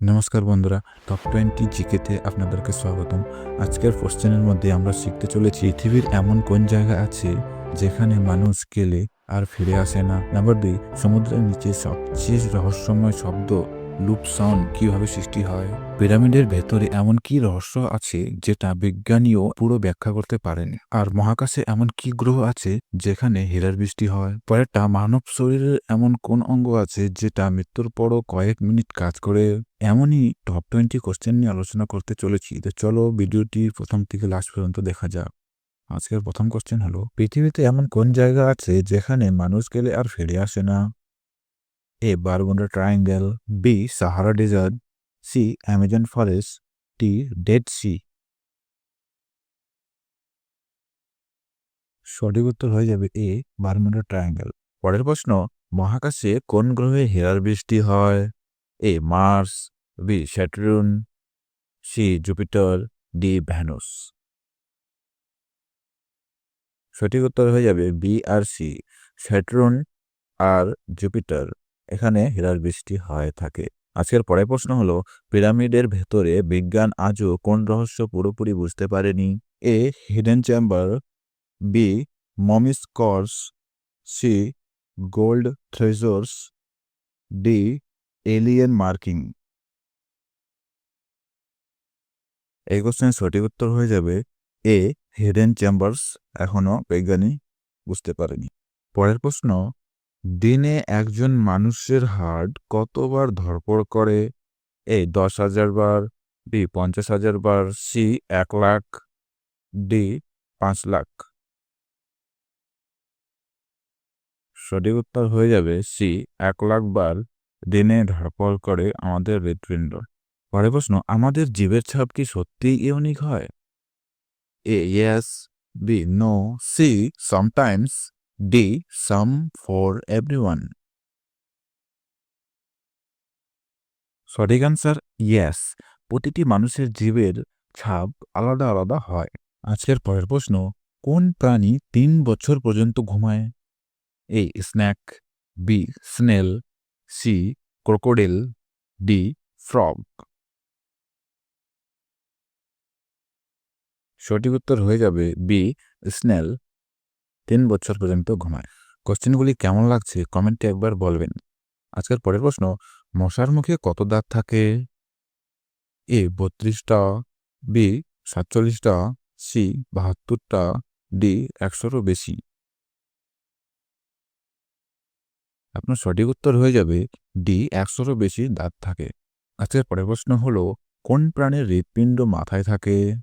নমস্কার বন্ধুরা top twenty জিকেতে আপনাদেরকে স্বাগতম। আজকের কোশ্চেনের মধ্যে আমরা শিখতে চলেছি পৃথিবীর এমন কোন জায়গা আছে যেখানে মানুষ গেলে আর ফিরে আসে না। নাম্বার দুই সমুদ্রের নিচে সবচেয়ে রহস্যময় শব্দ লুপ সাউন্ড কীভাবে সৃষ্টি হয়? পিরামিডের ভেতরে এমন কি রহস্য আছে যেটা বিজ্ঞানীও পুরো ব্যাখ্যা করতে পারেন আর মহাকাশে এমন কি গ্রহ আছে যেখানে হীরার বৃষ্টি হয়? পরেরটা, মানব শরীরের এমন কোন অঙ্গ আছে যেটা মৃত্যুর পরও কয়েক মিনিট কাজ করে? এমনই টপ টোয়েন্টি কোশ্চেন নিয়ে আলোচনা করতে চলেছি। তো চলো ভিডিওটি প্রথম থেকে লাস্ট পর্যন্ত দেখা যাক। আজকের প্রথম কোশ্চেন হলো, পৃথিবীতে এমন কোন জায়গা আছে যেখানে মানুষ গেলে আর ফিরে আসে না? A Bermuda triangle B Sahara desert C Amazon forest D dead sea সঠিক উত্তর হয়ে যাবে এ বারমুডা ট্রায়াঙ্গেল পরের প্রশ্ন, মহাকাশে কোন গ্রহে হেরার বৃষ্টি হয়? A Mars B Saturn C Jupiter D Venus সঠিক উত্তর হয়ে যাবে বি আর সি স্যাটার্ন আর জুপিটার এখানে হীরার বৃষ্টি হয় থাকে। আজকের পরের প্রশ্ন হলো, পিরামিডের ভেতরে বিজ্ঞান আজও কোন রহস্য পুরোপুরি বুঝতে পারেনি? A, hidden chamber, B mummy's curse C, gold treasures D, alien marking. এই কোশ্চেনের সঠিক উত্তর হয়ে যাবে, এ, হিডেন চেম্বার্স এখনও বিজ্ঞানী বুঝতে পারেনি। পরের প্রশ্ন দিনে একজন মানুষের হার্ট কতবার ধরপড় করে? এ দশ হাজার বার, বি পঞ্চাশ হাজার বার, সি এক লাখ, ডি পাঁচ লাখ। সঠিক উত্তর হয়ে যাবে সি এক লাখ বার দিনে ধরপড় করে আমাদের হৃৎপিণ্ড। পরের প্রশ্ন, আমাদের জীবের ছাপ কি সত্যিই ইউনিক হয়? A yes B no C sometimes D same for everyone সঠিক অ্যান্সার ইয়েস প্রতিটি মানুষের জীবের ছাপ আলাদা আলাদা হয়। আজকের পরের প্রশ্ন, কোন প্রাণী তিন বছর পর্যন্ত ঘুমায়? A snake B snail C crocodile D frog সঠিক উত্তর হয়ে যাবে বি স্নেল তিন বছর পর্যন্ত ঘুমায়। কোশ্চেনগুলি কেমন লাগছে? কমেন্টে একবার বলবেন। আজকের পরের প্রশ্ন, মশার মুখে কত দাঁত থাকে? এ, বত্রিশটা, বি, সাতচল্লিশটা, সি, বাহাত্তরটা, ডি, একশোরও বেশি। আপনার সঠিক উত্তর হয়ে যাবে, ডি, একশোরও বেশি দাঁত থাকে। আজকের পরের প্রশ্ন হলো, কোন প্রাণীর হৃৎপিণ্ড মাথায় থাকে?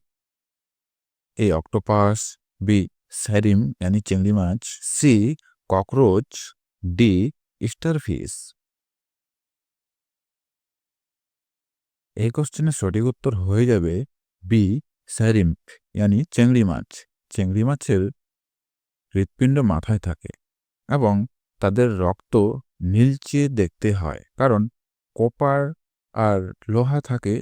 এ, অক্টোপাস, বি স্যারিম यानी চিংড়ি মাছ, সি, ককরোচ, ডি স্টারফিশ এই কোশ্চেনের সঠিক উত্তর হয়ে যাবে বি স্যারিম ইয়ানি চেংড়ি মাছ। চেংড়ি মাছের হৃৎপিণ্ড মাথায় থাকে এবং তাদের রক্ত নীলচে দেখতে হয়, কারণ কোপার আর লোহা থাকে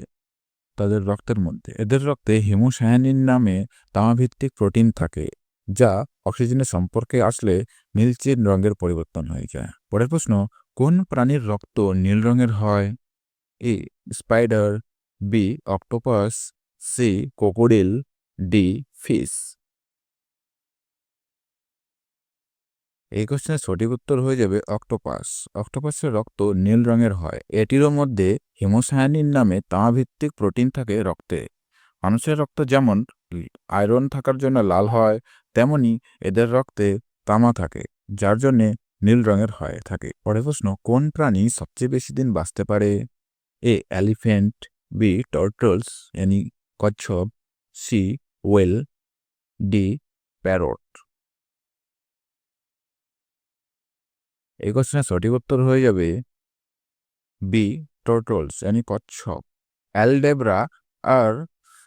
তাদের রক্তের মধ্যে। এদের রক্তে হিমোসায়ানিন নামে তামাভিত্তিক প্রোটিন থাকে। যা অক্সিজেনের সম্পর্কে আসলে নীলচে রঙের পরিবর্তন হয়ে যায়। পরের প্রশ্ন, কোন প্রাণীর রক্ত নীল রঙের হয়? A, spider, B, octopus, C crocodile D fish এই কোশ্চেনের সঠিক উত্তর হয়ে যাবে অক্টোপাস। অক্টোপাসের রক্ত নীল রঙের হয়। এটিরও মধ্যে হিমোসায়ানিন নামে তামাভিত্তিক প্রোটিন থাকে রক্তে। মানুষের রক্ত যেমন আয়রন থাকার জন্য লাল হয় তেমনি এদের রক্তে তামা থাকে, যার জন্যে নীল রঙের হয় থাকে। পরে প্রশ্ন, কোন প্রাণী সবচেয়ে বেশি দিন বাঁচতে পারে? এ এলিফেন্ট বি, টর্টলস, এনি কচ্ছপ, সি, ওয়েল, ডি, প্যারট। এই কোশ্চেনের সঠিক উত্তর হয়ে যাবে বি, টর্টলস यानी কচ্ছপ। অ্যালডেব্রা আর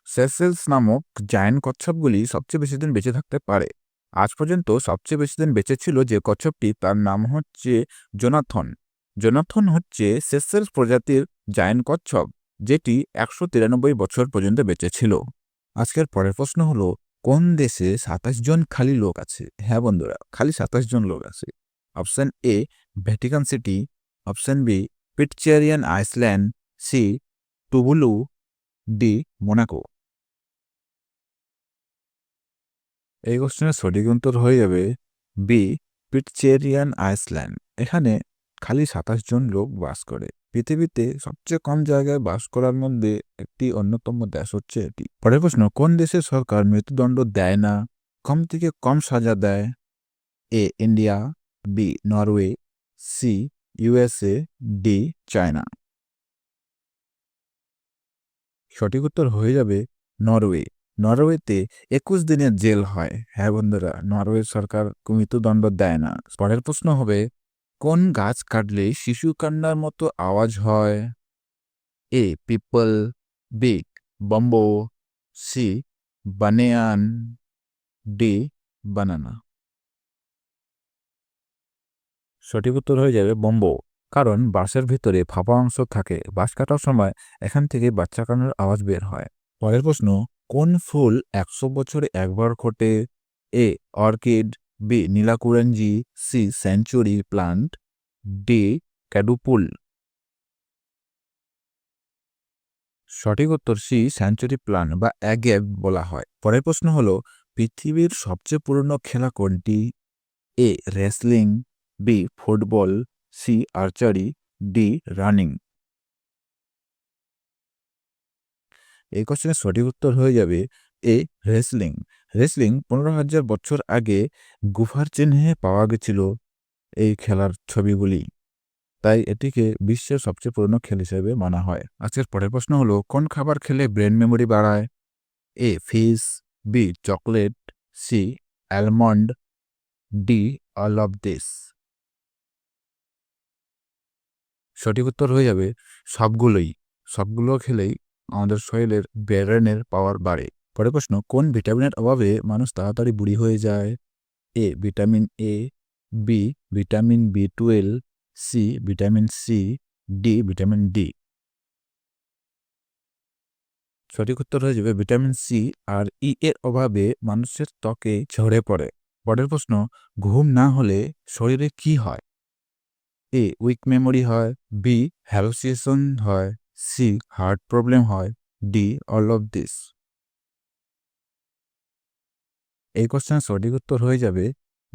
সেসেলস নামক জায়ান্ট কচ্ছপগুলি সবচেয়ে বেশি দিন বেঁচে থাকতে পারে। আজ পর্যন্ত সবচেয়ে বেশি দিন বেঁচে ছিল যে কচ্ছপটি, তার নাম হচ্ছে জোনাথন। জোনাথন হচ্ছে সেসেলস প্রজাতির জায়ান্ট কচ্ছপ, যেটি একশো তিরানব্বই বছর পর্যন্ত বেঁচে ছিল। আজকের পরের প্রশ্ন হলো, কোন দেশে সাতাশ জন খালি লোক আছে? হ্যাঁ বন্ধুরা, খালি সাতাশ জন লোক আছে। Option A, Vatican City. Option B, Pitcairn Island. C, Tuvalu. D, Monaco. এই কোশ্চেনের সঠিক উত্তর হয়ে যাবে বি, পিটচেরিয়ান আইসল্যান্ড। এখানে খালি সাতাশ জন লোক বাস করে। পৃথিবীতে সবচেয়ে কম জায়গায় বাস করার মধ্যে একটি অন্যতম দেশ হচ্ছে এটি। পরের প্রশ্ন, কোন দেশের সরকার মৃত্যুদণ্ড দেয় না? কম থেকে কম সাজা দেয় A, India, B, Norway, C, USA, D, China. সঠিক উত্তর হয়ে যাবে নরওয়ে। নরওয়েতে একুশ দিনের জেল হয়। হ্যাঁ বন্ধুরা, নরওয়ে সরকার মৃত্যুদণ্ড দেয় না। পরের প্রশ্ন হবে, কোন গাছ কাটলে শিশু কান্নার মতো আওয়াজ হয়? A, peepal, B, bamboo, C, banyan, D, banana. সঠিক উত্তর হয়ে যাবে বম্বো, কারণ বাসের ভিতরে ফাঁপা অংশ থাকে। বাস কাটার সময় এখান থেকে বাচ্চা কান্নার আওয়াজ বের হয়। পরের প্রশ্ন কোন ফুল একশো বছরে একবার ফোটে A. Orchid, B. Neelakurinji, C. Century plant, D. Kadupul. সঠিক উত্তর সি, সেঞ্চুরি প্লান্ট বা অ্যাগেভ বলা হয়। পরের প্রশ্ন হলো, পৃথিবীর সবচেয়ে পুরনো খেলা কোনটি? A. Wrestling, B. Football, C. Archery, D. Running. এই কোশ্চেনের সঠিক উত্তর হয়ে যাবে এ রেসলিং রেসলিং পনেরো হাজার বছর আগে গুফার চিহ্নে পাওয়া গেছিল এই খেলার ছবিগুলি। তাই এটিকে বিশ্বের সবচেয়ে পুরনো খেল হিসেবে মানা হয়। আজকের পরের প্রশ্ন হলো, কোন খাবার খেলে ব্রেন মেমোরি বাড়ায়? A fish B chocolate C almond D all of this সঠিক উত্তর হয়ে যাবে সবগুলোই। সবগুলো খেলেই আমাদের শরীরের ব্রেনের পাওয়ার বাড়ে। পরের প্রশ্ন, কোন ভিটামিনের অভাবে মানুষ তাড়াতাড়ি বুড়ি হয়ে যায়? A vitamin A B vitamin B twelve C vitamin C D vitamin D সঠিক উত্তর হয়ে যাবে ভিটামিন সি আর ই এর অভাবে মানুষের ত্বকে ঝরে পড়ে। পরের প্রশ্ন, ঘুম না হলে শরীরে কি হয়? এ উইক মেমোরি হয়। বি হ্যালোসিয়েশন হয়। সি, হার্ট প্রবলেম হয়, ডি, অল অফ দিস। এই কোশ্চেনের সঠিক উত্তর হয়ে যাবে,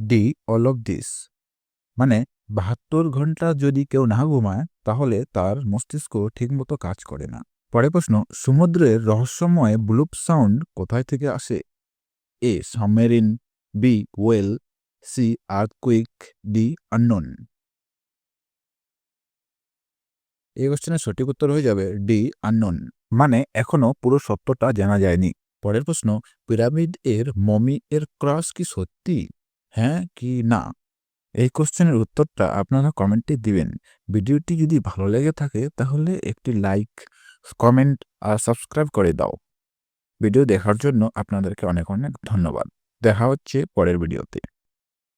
ডি, অল অফ দিস। মানে বাহাত্তর ঘণ্টা যদি কেউ না ঘুমায়, তাহলে তার মস্তিষ্ক ঠিকমতো কাজ করে না। পরে প্রশ্ন, সমুদ্রের রহস্যময় ব্লুপ সাউন্ড কোথায় থেকে আসে? A, submarine, B, whale, C, earthquake, D, unknown. এই কোশ্চেনের সঠিক উত্তর হয়ে যাবে ডি আননোন মানে এখনও পুরো সত্যটা জানা যায়নি। পরের প্রশ্ন পিরামিড এর মমি এর ক্রস কি সত্যি? হ্যাঁ কি না? এই কোশ্চেনের উত্তরটা আপনারা কমেন্টে দিবেন। ভিডিওটি যদি ভালো লেগে থাকে, তাহলে একটি লাইক কমেন্ট আর সাবস্ক্রাইব করে দাও। ভিডিও দেখার জন্য আপনাদেরকে অনেক অনেক ধন্যবাদ। দেখা হচ্ছে পরের ভিডিওতে।